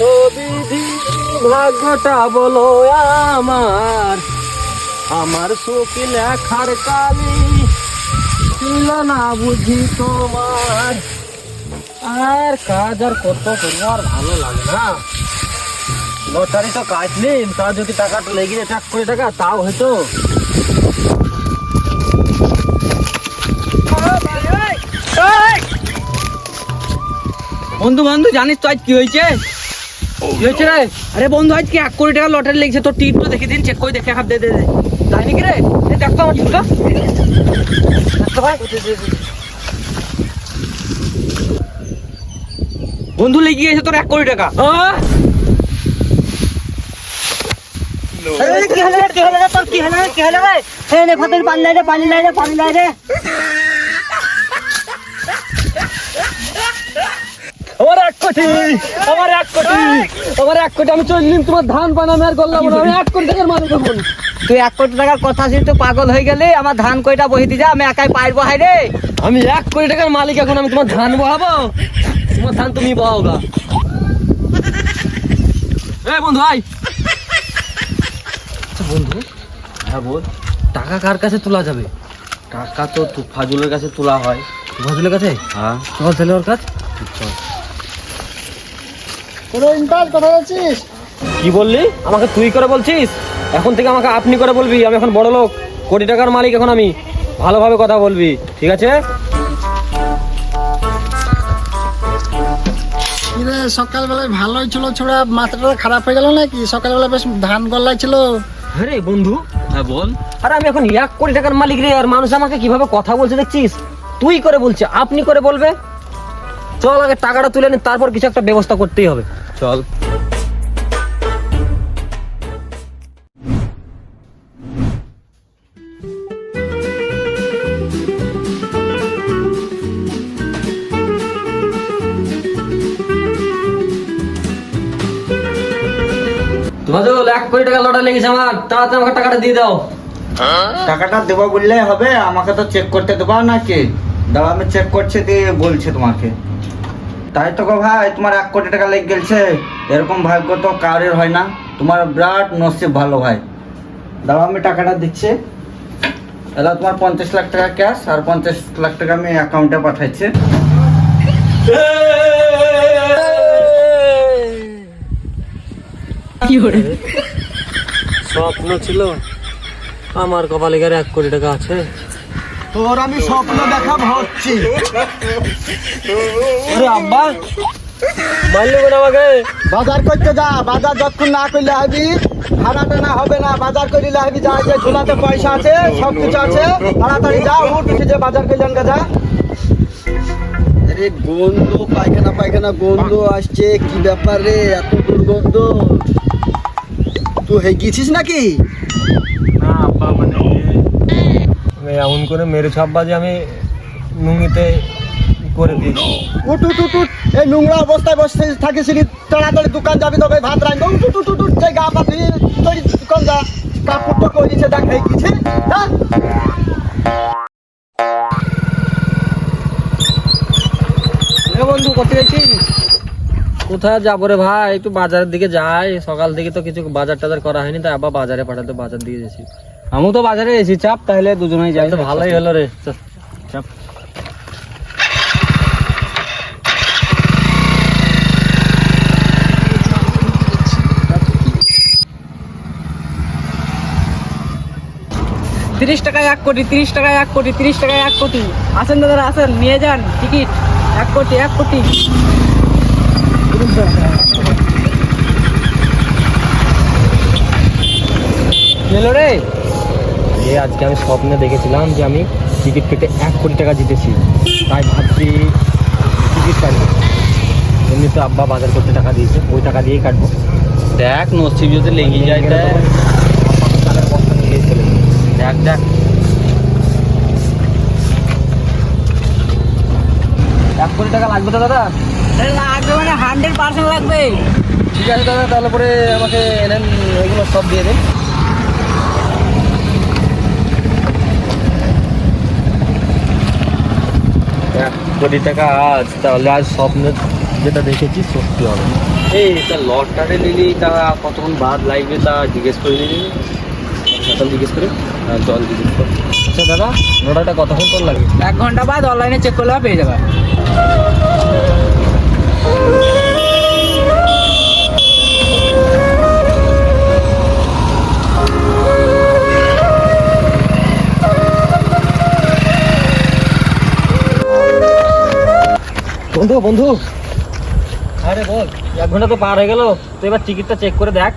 ও ভাগ্যটা বলো আমার। আমার সুখ লেখার কালি ছিল না বুঝি তোমার। আর কাজ আর করব আর ভালো লাগে না। লটারি তো কাটলিম, তা যদি টাকাটা লেগে যায় এক করে টাকা, তাও হয়তো। বন্ধু বন্ধু, জানিস তো আজ কি হয়েছে? হয়েছে রে আরে বন্ধু আজ কি এক কোটি টাকা লটারি লেগেছে তোর টিকিট তো দেখে দিন চেক করে দেখে হাত দে দে দে তাই নাকি রে এ দেখ আমার ভাই। বন্ধু লেগে গেছে তোর এক কোটি টাকা কি হলো রে? কি হলো রে? তোর কি হলো রে? কি হলো রে? এই নে ফাতের পানি লাই রে, পানি লাই রে, পানি লাই রে। আমার এক কোটি আমার এক কোটি আমার এক কোটি আমি চললিম তোমার ধান বানানো আর করলাম না আমি এক কোটি টাকার মালিক হব। তুই এক কোটি টাকার কথা শুনে তুই পাগল হয়ে গেলি আমার ধান কইটা বহিতে যা আমি একাই পারব হাই রে। আমি এক কোটি টাকার মালিক এখন আমি তোমার ধান বহাবো? তোমার ধান তুমি বহাও গা এই বন্ধু ভাই আচ্ছা বন্ধু হ্যাঁ বল টাকা কার কাছে তোলা যাবে? টাকা তো ফাজুলের কাছে তোলা হয়। ফাজুলের কাছে? হ্যাঁ। চল তাহলে ওর কাছে? চল কি বললি? আমাকে তুই করে বলছিস? এখন থেকে আমাকে আপনি করে বলবি আমি এখন বড় লোক। কোটি টাকার মালিক এখন আমি। ভালোভাবে কথা বলবি ঠিক আছে? কিরে সকালবেলায় ভালোই ছিল ছোড়া মাথাটা খারাপ হয়ে গেল নাকি? সকালবেলা বেশ ধান গল্লাই ছিল। হ্যাঁ রে বন্ধু হ্যাঁ বল। আরে আমি এখন এক কোটি টাকার মালিক রে আর মানুষ আমাকে কীভাবে কথা বলছে দেখছিস? তুই করে বলছে আপনি করে বলবে? চল আগে টাকাটা তুলে নি তারপর কিছু একটা ব্যবস্থা করতেই হবে। চল। তোমাদের এক কোটি টাকা লটারি লেগেছে আমার তাড়াতাড়ি আমাকে টাকাটা দিয়ে দাও। টাকাটা দেবো বললে হবে আমাকে তো চেক করতে দেবো নাকি? দাঁড়া আমি চেক করছি দিয়ে বলছি তোমাকে। তাই তো গো ভাই তোমার এক কোটি টাকা লেগে গেছে এরকম ভাগ্য তো কারোর হয় না। তোমার বিরাট নসিব ভালো ভাই। দাঁড়াও আমি টাকাটা দিচ্ছি। এলা তোমার পঞ্চাশ লাখ টাকা ক্যাশ আর পঞ্চাশ লাখ টাকা আমি অ্যাকাউন্টে পাঠাচ্ছি স্বপ্ন ছিল আমার কপালে এক কোটি টাকা আছে। তোর আমি স্বপ্ন দেখা ভাবছি। আরে আব্বা মারলে কেন আমাকে? বাজার করতে যা বাজার যতক্ষণ না করলে হবি ভাড়া টানা হবে না বাজার করিলে হবি যা যে ঝোলাতে পয়সা আছে সব কিছু আছে তাড়াতাড়ি যা উঠ উঠে যে বাজার করলেন যা। আরে গন্ধ পায়খানা পায়খানা গন্ধ আসছে কি ব্যাপার রে এত দুর্গন্ধ। তুই হয়ে গেছিস নাকি? না এমন করে মেরে ছাপবা যে আমি নুঙ্গিতে করে দিয়েছি। উঠ উঠ উঠ উঠ। এই নোংরা অবস্থায় বসে থাকিস তাড়াতাড়ি দোকান যাবি তবে ভাত রাখব উঠ উঠ উঠ উঠ যে গা পা ধুয়ে তৈরি দোকান যা। কাপড় তো করিছে দেখ হয়ে গেছে হ্যাঁ বন্ধু কোথায় গেছিস কোথায় যাব রে ভাই? একটু বাজারের দিকে যাই। সকাল দিকে তো কিছু বাজার টাজার করা হয়নি তাই আবার বাজারে পাঠাতে বাজার দিয়ে গেছি। আমিও তো বাজারে এসেছি চাপ তাহলে দুজনেই যাই। তো ভালোই হলো রে চাপ। তিরিশ টাকায় এক কোটি তিরিশ টাকায় এক কোটি তিরিশ টাকায় এক কোটি। আসেন দাদা আসেন নিয়ে যান টিকিট। এক কোটি এক কোটি। রে। এ আজকে আমি স্বপ্নে দেখেছিলাম যে আমি টিকিট কেটে এক কোটি টাকা জিতেছি। তাই ভাবছি টিকিট কাটবো। এমনি তো আব্বা বাজার করতে টাকা দিয়েছে ওই টাকা দিয়েই কাটবো। দেখ নসিব যদি লেগে যায় যাব। দেখ দেখ। এক কোটি টাকা লাগবে তো দাদা? লাগবে মানে হান্ড্রেড পার্সেন্ট লাগবে। ঠিক আছে দাদা তাহলে পরে আমাকে এনেন এগুলো সব দিয়ে দিন এক কোটি টাকা আজ তাহলে আজ স্বপ্ন যেটা দেখেছি সত্যি হবে। এই তা লটটারে নিলি তা কতক্ষণ বাদ লাগবে তা জিজ্ঞেস করে নিলি সকাল জিজ্ঞেস করে আর জল জিজ্ঞেস করে। আচ্ছা দাদা লটারটা কতক্ষণ তোর লাগবে? এক ঘণ্টা বাদ অনলাইনে চেক করলে পেয়ে যাবে। বন্ধু বন্ধু। আরে বল এক ঘণ্টা তো পার হয়ে গেল। তো এবার টিকিটটা চেক করে দেখ।